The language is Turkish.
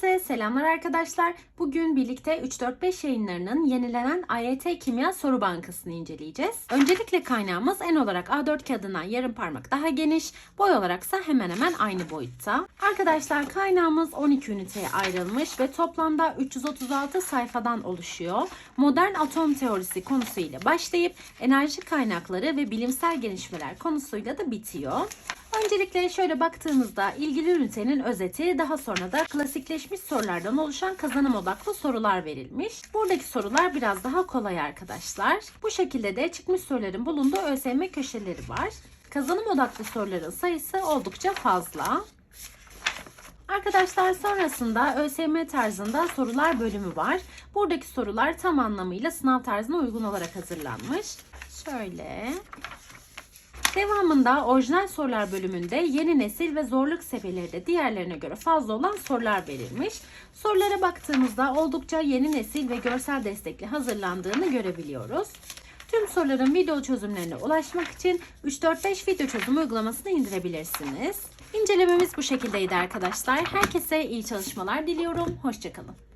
Herkese selamlar arkadaşlar. Bugün birlikte 3-4-5 yayınlarının yenilenen AYT Kimya Soru Bankası'nı inceleyeceğiz. Öncelikle kaynağımız en olarak A4 kağıdından yarım parmak daha geniş, boy olaraksa hemen hemen aynı boyutta. Arkadaşlar kaynağımız 12 üniteye ayrılmış ve toplamda 336 sayfadan oluşuyor. Modern atom teorisi konusuyla başlayıp enerji kaynakları ve bilimsel gelişmeler konusuyla da bitiyor. Öncelikle şöyle baktığımızda ilgili ünitenin özeti daha sonra da klasikleşmiş sorulardan oluşan kazanım odaklı sorular verilmiş. Buradaki sorular biraz daha kolay arkadaşlar. Bu şekilde de çıkmış soruların bulunduğu ÖSYM köşeleri var. Kazanım odaklı soruların sayısı oldukça fazla. Arkadaşlar sonrasında ÖSYM tarzında sorular bölümü var. Buradaki sorular tam anlamıyla sınav tarzına uygun olarak hazırlanmış. Şöyle Devamında orijinal sorular bölümünde yeni nesil ve zorluk seviyeleri de diğerlerine göre fazla olan sorular verilmiş. Sorulara baktığımızda oldukça yeni nesil ve görsel destekli hazırlandığını görebiliyoruz. Tüm soruların video çözümlerine ulaşmak için 345 video çözüm uygulamasını indirebilirsiniz. İncelememiz bu şekildeydi arkadaşlar. Herkese iyi çalışmalar diliyorum. Hoşçakalın.